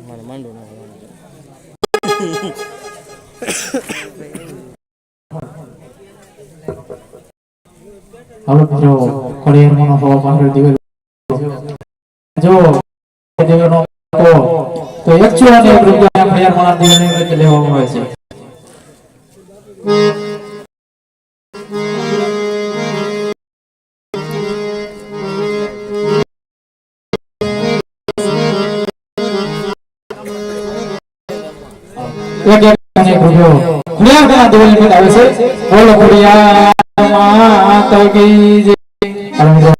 મારે માંડો ના હવે હવા દિવેલ જો તો એક રૂપિયા રીતે લેવામાં આવે છે. એક એક અને એક રૂપિયો. ખોડિયારમાંના દિવેલની રીતે આવે છે? બોલો ખોડિયાર માત કી જય અને મિત્રો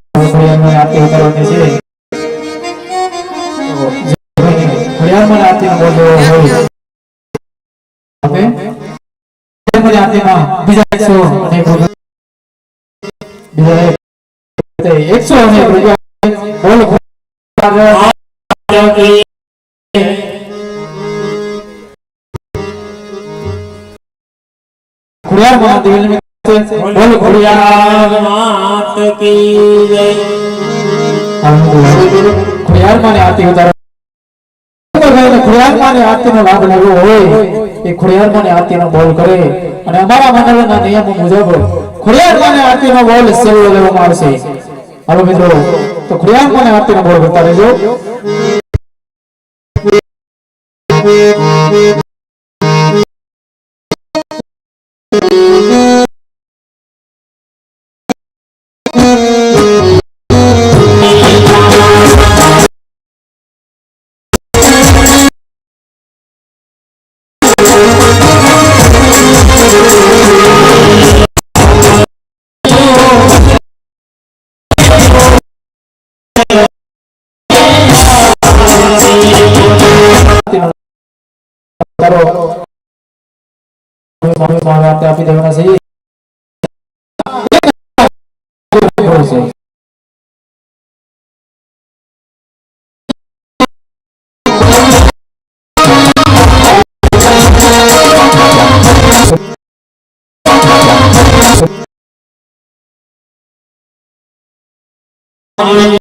આરતી ઉતારવાની છે. ખોડિયારમાં આરતીનો બોલો હોય. ઓકે? ખોડિયારમાં આરતીમાં બીજા એકસો અને તે એકસો અને એક બોલો ખોડિયાર ખોડિયારમાં દિવેલની બોલો ખોડિયાર માત કી જય. ખોડિયારમાં ને આરતી ઉતારો ખોડિયારમાં ને આરતીનો લાભ લેવો હોય. એ ખોડિયારમાં ને આરતીનો બોલ કરે. અને અમારા નિયમો મુજબ ખોડિયારમાં ને આરતીનો બોલ સેવો લેવામાં આવશે. હાલો મિત્રો તો ને બોલ કરતા રહેજો. આરતીનો કરો સ્વામી મહારાજ આરતી આપી દેવાના છે છે હવે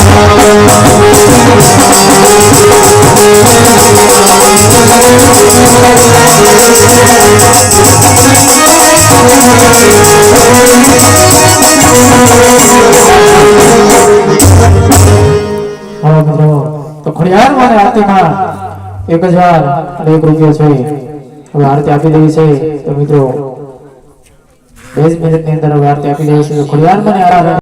ખોડિયાર માને આરતીમાં એક હજાર અને એક રૂપિયો છે. હવે આરતી આપી દેવી છે. તો મિત્રો બે જ મિનિટની અંદર હવે આરતી આપી દેવી છે. તો મને આરાધના